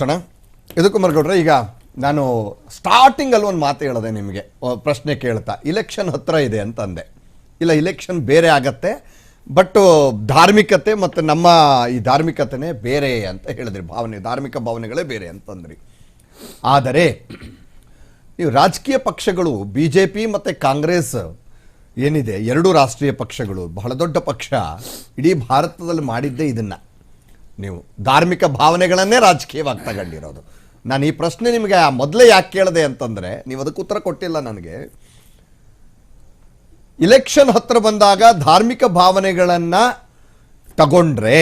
ಸಣ್ಣ ಇದಕ್ಕೂ ಮರ್ಗೌಡ್ರೆ, ಈಗ ನಾನು ಸ್ಟಾರ್ಟಿಂಗಲ್ಲಿ ಒಂದು ಮಾತು ಹೇಳಿದೆ ನಿಮಗೆ. ಪ್ರಶ್ನೆ ಕೇಳ್ತಾ ಇಲೆಕ್ಷನ್ ಹತ್ರ ಇದೆ ಅಂತ ಅಂದೆ ಇಲ್ಲ ಇಲೆಕ್ಷನ್ ಬೇರೆ ಆಗತ್ತೆ ಬಟ್ಟು ಧಾರ್ಮಿಕತೆ ಮತ್ತು ನಮ್ಮ ಈ ಧಾರ್ಮಿಕತೆನೇ ಬೇರೆ ಅಂತ ಹೇಳಿದ್ರಿ. ಭಾವನೆ, ಧಾರ್ಮಿಕ ಭಾವನೆಗಳೇ ಬೇರೆ ಅಂತಂದ್ರಿ. ಆದರೆ, ನೀವು ರಾಜಕೀಯ ಪಕ್ಷಗಳು ಬಿ ಜೆ ಪಿ ಮತ್ತು ಕಾಂಗ್ರೆಸ್, ಏನಿದೆ, ಎರಡು ರಾಷ್ಟ್ರೀಯ ಪಕ್ಷಗಳು, ಬಹಳ ದೊಡ್ಡ ಪಕ್ಷ, ಇಡೀ ಭಾರತದಲ್ಲಿ ಮಾಡಿದ್ದೇ ಇದನ್ನು. ನೀವು ಧಾರ್ಮಿಕ ಭಾವನೆಗಳನ್ನೇ ರಾಜಕೀಯವಾಗಿ ತಗೊಂಡಿರೋದು ನಾನು ಈ ಪ್ರಶ್ನೆ ನಿಮಗೆ ಮೊದಲೇ ಯಾಕೆ ಕೇಳಿದೆ ಅಂತಂದರೆ, ನೀವು ಅದಕ್ಕೆ ಉತ್ತರ ಕೊಟ್ಟಿಲ್ಲ ನನಗೆ. ಇಲೆಕ್ಷನ್ ಹತ್ರ ಬಂದಾಗ ಧಾರ್ಮಿಕ ಭಾವನೆಗಳನ್ನು ತಗೊಂಡ್ರೆ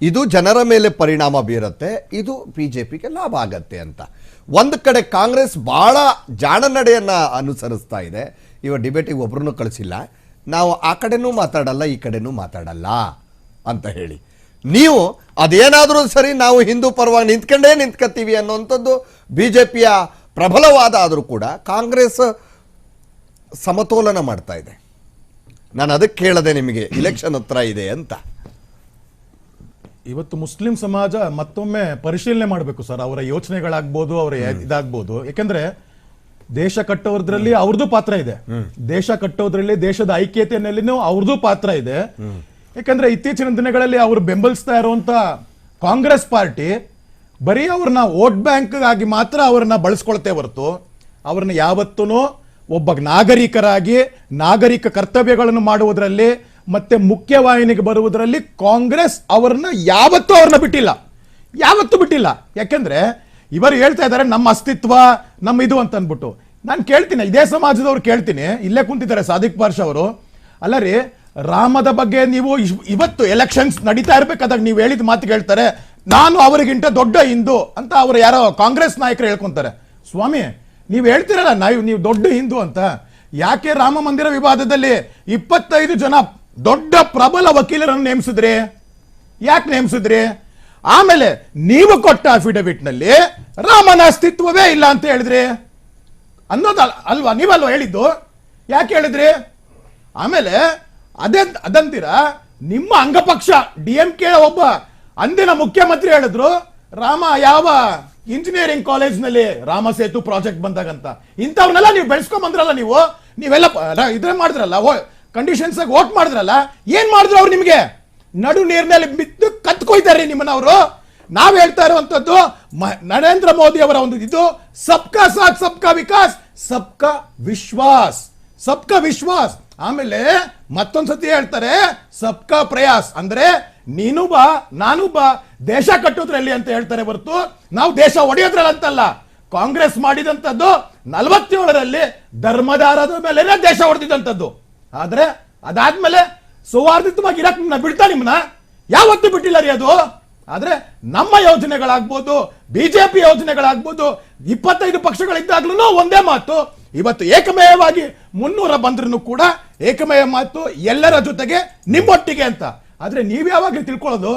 ಇದು ಜನರ ಮೇಲೆ ಪರಿಣಾಮ ಬೀರುತ್ತೆ, ಇದು ಬಿ ಜೆ ಪಿಗೆ ಲಾಭ ಆಗತ್ತೆ ಅಂತ. ಒಂದು ಕಡೆ ಕಾಂಗ್ರೆಸ್ ಭಾಳ ಜಾಣ ನಡೆಯನ್ನು ಅನುಸರಿಸ್ತಾ ಇದೆ. ಇವ ಡಿಬೇಟಿಗೆ ಒಬ್ರನ್ನೂ ಕಳಿಸಿಲ್ಲ. ನಾವು ಆ ಕಡೆನೂ ಮಾತಾಡಲ್ಲ, ಈ ಕಡೆನೂ ಮಾತಾಡಲ್ಲ ಅಂತ ಹೇಳಿ. ನೀವು ಅದೇನಾದರೂ ಸರಿ ನಾವು ಹಿಂದೂ ಪರವಾಗಿ ನಿಂತ್ಕೊಂಡೇ ನಿಂತ್ಕೊತೀವಿ ಅನ್ನುವಂಥದ್ದು ಬಿ ಜೆ ಪಿಯ ಪ್ರಬಲವಾದ ಆದರೂ ಕೂಡ ಕಾಂಗ್ರೆಸ್ ಸಮತೋಲನ ಮಾಡ್ತಾ ಇದೆ. ನಾನು ಅದಕ್ಕೆ ಕೇಳದೆ ನಿಮಗೆ ಇಲೆಕ್ಷನ್ ಹತ್ರ ಇದೆ ಅಂತ. ಇವತ್ತು ಮುಸ್ಲಿಂ ಸಮಾಜ ಮತ್ತೊಮ್ಮೆ ಪರಿಶೀಲನೆ ಮಾಡಬೇಕು ಸರ್. ಅವರ ಯೋಚನೆಗಳಾಗ್ಬೋದು ಅವರ ಇದಾಗ್ಬೋದು. ಯಾಕಂದ್ರೆ ದೇಶ ಕಟ್ಟೋದ್ರಲ್ಲಿ ಅವ್ರದ್ದು ಪಾತ್ರ ಇದೆ. ದೇಶ ಕಟ್ಟೋದ್ರಲ್ಲಿ ದೇಶದ ಐಕ್ಯತೆಯಲ್ಲಿನೂ ಅವ್ರದ್ದು ಪಾತ್ರ ಇದೆ. ಯಾಕಂದ್ರೆ ಇತ್ತೀಚಿನ ದಿನಗಳಲ್ಲಿ ಅವರು ಬೆಂಬಲಿಸ್ತಾ ಇರುವಂತ ಕಾಂಗ್ರೆಸ್ ಪಾರ್ಟಿ ಬರೀ ಅವ್ರನ್ನ ವೋಟ್ ಬ್ಯಾಂಕ್ ಆಗಿ ಮಾತ್ರ ಅವ್ರನ್ನ ಬಳಸ್ಕೊಳ್ತೇ ಹೊರತು ಅವ್ರನ್ನ ಯಾವತ್ತೂ ಒಬ್ಬ ನಾಗರಿಕರಾಗಿ ನಾಗರಿಕ ಕರ್ತವ್ಯಗಳನ್ನು ಮಾಡುವುದರಲ್ಲಿ ಮತ್ತೆ ಮುಖ್ಯವಾಹಿನಿಗೆ ಬರುವುದರಲ್ಲಿ ಕಾಂಗ್ರೆಸ್ ಅವ್ರನ್ನ ಯಾವತ್ತೂ ಅವ್ರನ್ನ ಬಿಟ್ಟಿಲ್ಲ. ಯಾವತ್ತೂ ಬಿಟ್ಟಿಲ್ಲ. ಯಾಕೆಂದ್ರೆ ಇವರು ಹೇಳ್ತಾ ಇದ್ದಾರೆ, ನಮ್ಮ ಅಸ್ತಿತ್ವ, ನಮ್ಮ ಇದು ಅಂತ ಅಂದ್ಬಿಟ್ಟು ನಾನು ಕೇಳ್ತೀನಿ, ಇದೇ ಸಮಾಜದವ್ರು ಕೇಳ್ತೀನಿ. ಇಲ್ಲೇ ಕುಂತಿದ್ದಾರೆ ಸಾದಿಕ್ ಪಾರ್ಷ ಅವರು. ಅಲ್ಲ ರೀ ರಾಮದ ಬಗ್ಗೆ ನೀವು ಇವತ್ತು ಎಲೆಕ್ಷನ್ಸ್ ನಡೀತಾ ಇರಬೇಕಾದಾಗ ನೀವು ಹೇಳಿದ ಮಾತು ಹೇಳ್ತಾರೆ. ನಾನು ಅವರಿಗಿಂತ ದೊಡ್ಡ ಹಿಂದೂ ಅಂತ ಅವರು ಯಾರೋ ಕಾಂಗ್ರೆಸ್ ನಾಯಕರು ಹೇಳ್ಕೊಂತಾರೆ. ಸ್ವಾಮಿ, ನೀವು ಹೇಳ್ತಿರಲ್ಲ, ನಾವು, ನೀವು ದೊಡ್ಡ ಹಿಂದೂ ಅಂತ. ಯಾಕೆ ರಾಮ ಮಂದಿರ ವಿವಾದದಲ್ಲಿ ಇಪ್ಪತ್ತೈದು ಜನ ದೊಡ್ಡ ಪ್ರಬಲ ವಕೀಲರನ್ನು ನೇಮಿಸಿದ್ರಿ? ಯಾಕೆ ನೇಮಿಸಿದ್ರಿ? ಆಮೇಲೆ ನೀವು ಕೊಟ್ಟ ಅಫಿಡವಿಟ್ನಲ್ಲಿ ರಾಮನ ಅಸ್ತಿತ್ವವೇ ಇಲ್ಲ ಅಂತ ಹೇಳಿದ್ರಿ. ಅನ್ನೋದ ಅಲ್ವಾ? ನೀವಲ್ವಾ ಹೇಳಿದ್ದು? ಯಾಕೆ ಹೇಳಿದ್ರಿ? ಆಮೇಲೆ ಅದೇ ಅದಂತೀರ? ನಿಮ್ಮ ಅಂಗಪಕ್ಷ, ಡಿ ಎಂ ಕೆ ಒಬ್ಬ ಅಂದಿನ ಮುಖ್ಯಮಂತ್ರಿ ಹೇಳಿದ್ರು, ರಾಮ, ಯಾವ ಇಂಜಿನಿಯರಿಂಗ್ ಕಾಲೇಜ್ನಲ್ಲಿ ರಾಮ ಸೇತು ಪ್ರಾಜೆಕ್ಟ್ ಬಂದಾಗಂತ. ಇಂಥವ್ರನ್ನೆಲ್ಲ ನೀವು ಬೆಳೆಸ್ಕೊಂಡ್ ಬಂದ್ರಲ್ಲ ನೀವು? ನೀವೆಲ್ಲ ಇದ್ರೆ ಮಾಡಿದ್ರಲ್ಲ ಕಂಡೀಷನ್ಸ್ ವೋಟ್ ಮಾಡಿದ್ರಲ್ಲ, ಏನ್ ಮಾಡಿದ್ರು ಅವ್ರು ನಿಮಗೆ? ನಡು ನೀರಿನಲ್ಲಿ ಬಿದ್ದು ಕತ್ಕೊಯ್ತಾರೆ ನಿಮ್ಮನ್ನ ಅವರು. ನಾವ್ ಹೇಳ್ತಾ ಇರುವಂತದ್ದು ನರೇಂದ್ರ ಮೋದಿ ಅವರ ಒಂದು ಇದು, ಸಬ್ಕಾ ಸಾಥ್, ಸಬ್ಕಾ ವಿಕಾಸ್, ಸಬ್ಕಾ ವಿಶ್ವಾಸ್ ಸಬ್ಕಾ ವಿಶ್ವಾಸ್. ಆಮೇಲೆ ಮತ್ತೊಂದ್ಸತಿ ಹೇಳ್ತಾರೆ, ಸಬ್ಕಾ ಪ್ರಯಾಸ್. ಅಂದ್ರೆ ನೀನು ಬಾ, ನಾನು ಬಾ, ದೇಶ ಕಟ್ಟೋದ್ರಲ್ಲಿ ಅಂತ ಹೇಳ್ತಾರೆ ಹೊರತು, ನಾವು ದೇಶ ಒಡೆಯೋದ್ರಲ್ಲಿ ಅಂತಲ್ಲ ಕಾಂಗ್ರೆಸ್ ಮಾಡಿದಂಥದ್ದು ನಲವತ್ತೇಳರಲ್ಲಿ ಧರ್ಮದಾರದ ಮೇಲೆ ದೇಶ ಹೊಡೆದಿದ್ದಂಥದ್ದು ಆದ್ರೆ ಅದಾದ್ಮೇಲೆ ಸುವಾರ್ಧಿತವಾಗಿ ಇರಕ್ ಬಿಡ್ತಾ ನಿಮ್ಮನ್ನ ಯಾವತ್ತೂ ಬಿಟ್ಟಿಲ್ಲ ರೀ ಅದು. ಆದ್ರೆ ನಮ್ಮ ಯೋಜನೆಗಳಾಗ್ಬೋದು, ಬಿಜೆಪಿ ಯೋಜನೆಗಳಾಗ್ಬೋದು, ಇಪ್ಪತ್ತೈದು ಪಕ್ಷಗಳಿದ್ದಾಗ್ಲೂ ಒಂದೇ ಮಾತು ಇವತ್ತು ಏಕಮೇಯವಾಗಿ ಮುನ್ನೂರ ಬಂದ್ರೂ ಕೂಡ ಏಕಮೇಯ ಮಾತು ಎಲ್ಲರ ಜೊತೆಗೆ ನಿಮ್ಮೊಟ್ಟಿಗೆ ಅಂತ. ಆದ್ರೆ ನೀವ್ ಯಾವಾಗ ತಿಳ್ಕೊಳ್ಳೋದು,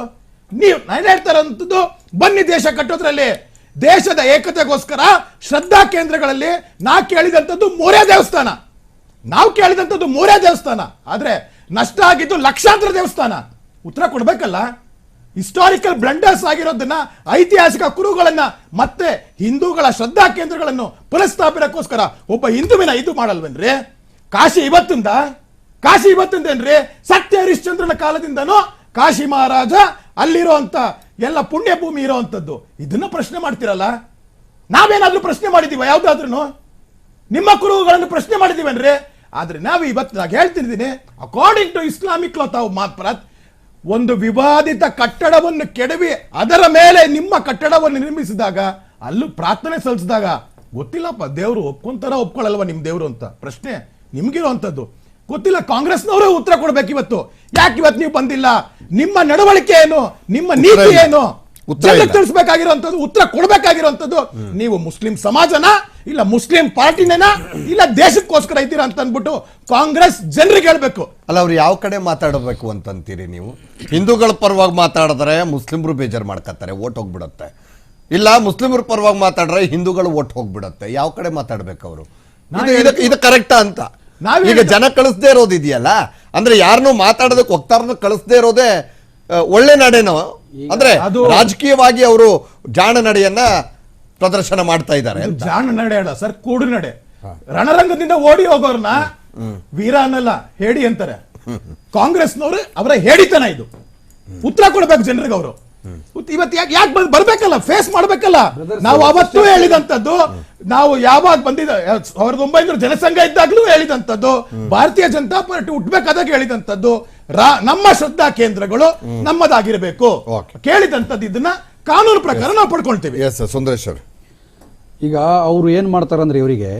ನೀವು ನಾನು ಹೇಳ್ತಾ ಇರೋಂಥದ್ದು ಬನ್ನಿ ದೇಶ ಕಟ್ಟೋದ್ರಲ್ಲಿ. ದೇಶದ ಏಕತೆಗೋಸ್ಕರ ಶ್ರದ್ಧಾ ಕೇಂದ್ರಗಳಲ್ಲಿ ನಾ ಕೇಳಿದಂಥದ್ದು ಮೂರೇ ದೇವಸ್ಥಾನ. ನಾವು ಕೇಳಿದಂಥದ್ದು ಮೂರೇ ದೇವಸ್ಥಾನ. ಆದ್ರೆ ನಷ್ಟ ಆಗಿದ್ದು ಲಕ್ಷಾಂತರ ದೇವಸ್ಥಾನ. ಉತ್ತರ ಕೊಡ್ಬೇಕಲ್ಲ? ಹಿಸ್ಟಾರಿಕಲ್ ಬ್ಲಂಡರ್ಸ್ ಆಗಿರೋದನ್ನ ಐತಿಹಾಸಿಕ ಕುರುಗಳನ್ನ ಮತ್ತೆ ಹಿಂದೂಗಳ ಶ್ರದ್ಧಾ ಕೇಂದ್ರಗಳನ್ನು ಪುನಃಸ್ಥಾಪನೆಗೋಸ್ಕರ ಒಬ್ಬ ಹಿಂದುವಿನ ಇದು ಮಾಡಲ್ವೇನ್ರಿ? ಕಾಶಿ ಇವತ್ತಿಂದ? ಕಾಶಿ ಇವತ್ತಿಂದೇನ್ರಿ ಸತ್ಯ ಹರಿಶ್ಚಂದ್ರನ ಕಾಲದಿಂದನೂ ಕಾಶಿ ಮಹಾರಾಜ ಅಲ್ಲಿರುವಂತ ಎಲ್ಲ ಪುಣ್ಯ ಭೂಮಿ ಇರುವಂತದ್ದು. ಇದನ್ನ ಪ್ರಶ್ನೆ ಮಾಡ್ತಿರಲ್ಲ? ನಾವೇನಾದ್ರೂ ಪ್ರಶ್ನೆ ಮಾಡಿದೀವ ಯಾವ್ದಾದ್ರೂ ನಿಮ್ಮ ಕುರುಹುಗಳನ್ನು ಪ್ರಶ್ನೆ ಮಾಡಿದೀವನ್ರಿ? ಆದ್ರೆ ನಾವು ಇವತ್ತು ನಾನು ಹೇಳ್ತಿದ್ದೀನಿ ಅಕಾರ್ಡಿಂಗ್ ಟು ಇಸ್ಲಾಮಿಕ್ ಲಾ ತಾವು ಮಾತ್ರ ಒಂದು ವಿವಾದಿತ ಕಟ್ಟಡವನ್ನು ಕೆಡವಿ ಅದರ ಮೇಲೆ ನಿಮ್ಮ ಕಟ್ಟಡವನ್ನು ನಿರ್ಮಿಸಿದಾಗ ಅಲ್ಲೂ ಪ್ರಾರ್ಥನೆ ಸಲ್ಲಿಸಿದಾಗ ಗೊತ್ತಿಲ್ಲಪ್ಪ ದೇವರು ಒಪ್ಕೊಂತಾರ ಒಪ್ಕೊಳ್ಳಲ್ವ ನಿಮ್ಮ ದೇವರು ಅಂತ? ಪ್ರಶ್ನೆ ನಿಮಗಿರುವಂಥದ್ದು ಗೊತ್ತಿಲ್ಲ ಕಾಂಗ್ರೆಸ್ನವರೇ ಉತ್ತರ ಕೊಡ್ಬೇಕು ಇವತ್ತು. ಯಾಕೆ ಇವತ್ತು ನೀವು ಬಂದಿಲ್ಲ? ನಿಮ್ಮ ನಡವಳಿಕೆ ಏನು? ನಿಮ್ಮ ನೀತಿ ಏನು? ತಿಳಿಸ್ಬೇಕಾಗಿರುವಂತದ್ದು ಉತ್ತರ ಕೊಡಬೇಕಾಗಿರುವಂಥದ್ದು ನೀವು ಮುಸ್ಲಿಂ ಸಮಾಜನ ಇಲ್ಲ ಮುಸ್ಲಿಂ ಪಾರ್ಟಿನೇನ ಇಲ್ಲ ದೇಶಕ್ಕೋಸ್ಕರ ಇದ್ದೀರಾ ಅಂತ ಅಂದ್ಬಿಟ್ಟು ಕಾಂಗ್ರೆಸ್ ಜನರಿಗೆ ಹೇಳ್ಬೇಕು. ಅಲ್ಲ ಅವ್ರು ಯಾವ ಕಡೆ ಮಾತಾಡಬೇಕು ಅಂತಂತೀರಿ ನೀವು? ಹಿಂದೂಗಳ ಪರವಾಗಿ ಮಾತಾಡಿದ್ರೆ ಮುಸ್ಲಿಮ್ರು ಬೇಜಾರು ಮಾಡ್ಕೋತಾರೆ ಓಟ್ ಹೋಗ್ಬಿಡತ್ತೆ. ಇಲ್ಲ ಮುಸ್ಲಿಮ್ರ ಪರವಾಗಿ ಮಾತಾಡ್ರೆ ಹಿಂದೂಗಳು ಓಟ್ ಹೋಗ್ಬಿಡತ್ತೆ. ಯಾವ ಕಡೆ ಮಾತಾಡ್ಬೇಕು ಅವರು? ಇದು- ಕರೆಕ್ಟಾ ಅಂತ? ಈಗ ಜನ ಕಳಿಸ್ದೇ ಇರೋದು ಇದೆಯಲ್ಲ ಅಂದ್ರೆ ಯಾರನ್ನೂ ಮಾತಾಡೋದಕ್ಕೆ ಹೋಗ್ತಾರನ್ನು ಕಳಿಸ್ದೇ ಇರೋದೇ ಒಳ್ಳೆ ನಡೆನೋ? ಅಂದ್ರೆ ಅದು- ರಾಜಕೀಯವಾಗಿ ಅವರು ಜಾಣ ನಡೆಯನ್ನ ಪ್ರದರ್ಶನ ಮಾಡ್ತಾ ಇದ್ದಾರೆ ಇದು ಜಾಣ ನಡೆ ಅಲ್ಲ ಸರ್ ಕೂಡು ನಡೆ. ರಣರಂಗದಿಂದ ಓಡಿ ಹೋಗೋರ್ನ ವೀರ ಅನ್ನಲ್ಲ ಹೇಳಿ ಅಂತಾರೆ. ಕಾಂಗ್ರೆಸ್ನವರು ಅವರ ಹೇಳಿತನ ಇದು. ಉತ್ತರ ಕೊಡ್ಬೇಕು ಜನರಿಗೆ ಅವರು ಇವತ್ತು ಯಾಕೆ ಯಾಕೆ ಬರ್ಬೇಕಲ್ಲ? ಫೇಸ್ ಮಾಡ್ಬೇಕಲ್ಲ? ನಾವು ಅವತ್ತೂ ಹೇಳಿದಂತದ್ದು ನಾವು ಯಾವಾಗ ಬಂದಿದ ಸಾವಿರದ ಒಂಬೈನೂರ ಜನಸಂಘ ಇದ್ದಾಗ್ಲೂ ಹೇಳಿದಂಥದ್ದು ಭಾರತೀಯ ಜನತಾ ಪಾರ್ಟಿ ಹುಟ್ಟಬೇಕಾದಾಗ ಹೇಳಿದಂತದ್ದು ರಾ- ನಮ್ಮ ಶ್ರದ್ಧಾ ಕೇಂದ್ರಗಳು ನಮ್ಮದಾಗಿರಬೇಕು. ಕೇಳಿದಂಥದ್ದು ಕೇಳಿದಂತದ್ದು ಇದನ್ನ ಕಾನೂನು ಪ್ರಕಾರ ನಾವು ಪಡ್ಕೊಳ್ತೀವಿ. ಎಸ್ ಸುಂದರೇಶ್ವರ್ ಈಗ ಅವರು ಏನು ಮಾಡ್ತಾರಂದ್ರೆ ಇವರಿಗೆ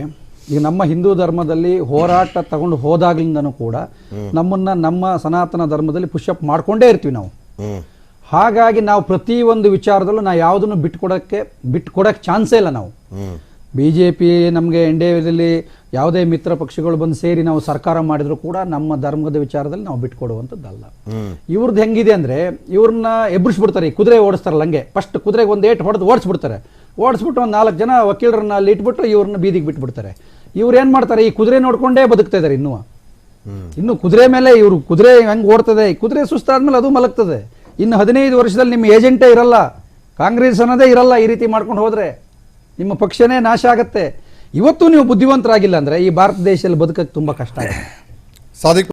ಈಗ ನಮ್ಮ ಹಿಂದೂ ಧರ್ಮದಲ್ಲಿ ಹೋರಾಟ ತಗೊಂಡು ಹೋದಾಗ್ಲಿಂದನೂ ಕೂಡ ನಮ್ಮನ್ನ ನಮ್ಮ ಸನಾತನ ಧರ್ಮದಲ್ಲಿ ಪುಷಪ್ ಮಾಡ್ಕೊಂಡೇ ಇರ್ತೀವಿ ನಾವು. ಹಾಗಾಗಿ ನಾವು ಪ್ರತಿ ಒಂದು ವಿಚಾರದಲ್ಲೂ ನಾವು ಯಾವುದನ್ನು ಬಿಟ್ಕೊಡಕ್ಕೆ ಬಿಟ್ಕೊಡಕ್ಕೆ ಚಾನ್ಸೇ ಇಲ್ಲ ನಾವು. ಬಿ ಜೆ ಪಿ ನಮಗೆ ಎನ್ ಡಿ ಯಾವುದೇ ಮಿತ್ರ ಪಕ್ಷಗಳು ಬಂದು ಸೇರಿ ನಾವು ಸರ್ಕಾರ ಮಾಡಿದ್ರು ಕೂಡ ನಮ್ಮ ಧರ್ಮದ ವಿಚಾರದಲ್ಲಿ ನಾವು ಬಿಟ್ಕೊಡುವಂಥದ್ದಲ್ಲ. ಇವ್ರದ್ದು ಹೆಂಗಿದೆ ಅಂದ್ರೆ ಇವ್ರನ್ನ ಎಬ್ಬರಿಸ್ಬಿಡ್ತಾರೆ ಈ ಕುದುರೆ ಓಡಿಸ್ತಾರಲ್ಲ ಹಂಗೆ. ಫಸ್ಟ್ ಕುದುರೆಗೆ ಒಂದು ಏಟ್ ಹೊಡೆದು ಓಡಿಸ್ಬಿಡ್ತಾರೆ. ಓಡಿಸ್ಬಿಟ್ಟು ಒಂದು ನಾಲ್ಕು ಜನ ವಕೀಲರನ್ನ ಅಲ್ಲಿ ಇಟ್ಬಿಟ್ಟು ಇವ್ರನ್ನ ಬೀದಿಗೆ ಬಿಟ್ಬಿಡ್ತಾರೆ. ಇವ್ರು ಏನು ಮಾಡ್ತಾರೆ ಈ ಕುದುರೆ ನೋಡ್ಕೊಂಡೇ ಬದುಕ್ತಾ ಇದ್ದಾರೆ ಇನ್ನೂ ಇನ್ನು ಕುದುರೆ ಮೇಲೆ ಇವರು ಕುದುರೆ ಹೆಂಗೆ ಓಡ್ತದೆ ಈ ಕುದುರೆ ಸುಸ್ತಾದ್ಮೇಲೆ ಅದು ಮಲಗ್ತದೆ. ಇನ್ನು ಹದಿನೈದು ವರ್ಷದಲ್ಲಿ ನಿಮ್ಮ ಏಜೆಂಟೇ ಇರಲ್ಲ, ಕಾಂಗ್ರೆಸ್ ಅನ್ನೋದೇ ಇರಲ್ಲ ಈ ರೀತಿ ಮಾಡ್ಕೊಂಡು ಹೋದರೆ. ನಿಮ್ಮ ಪಕ್ಷನೇ ನಾಶ ಆಗತ್ತೆ. ಇವತ್ತು ನೀವು ಬುದ್ಧಿವಂತರಾಗಿಲ್ಲ ಅಂದ್ರೆ ಈ ಭಾರತ ದೇಶದಲ್ಲಿ ಬದುಕಕ್ಕೆ ತುಂಬಾ ಕಷ್ಟ ಆಗುತ್ತೆ. ಸಾದಿಕ್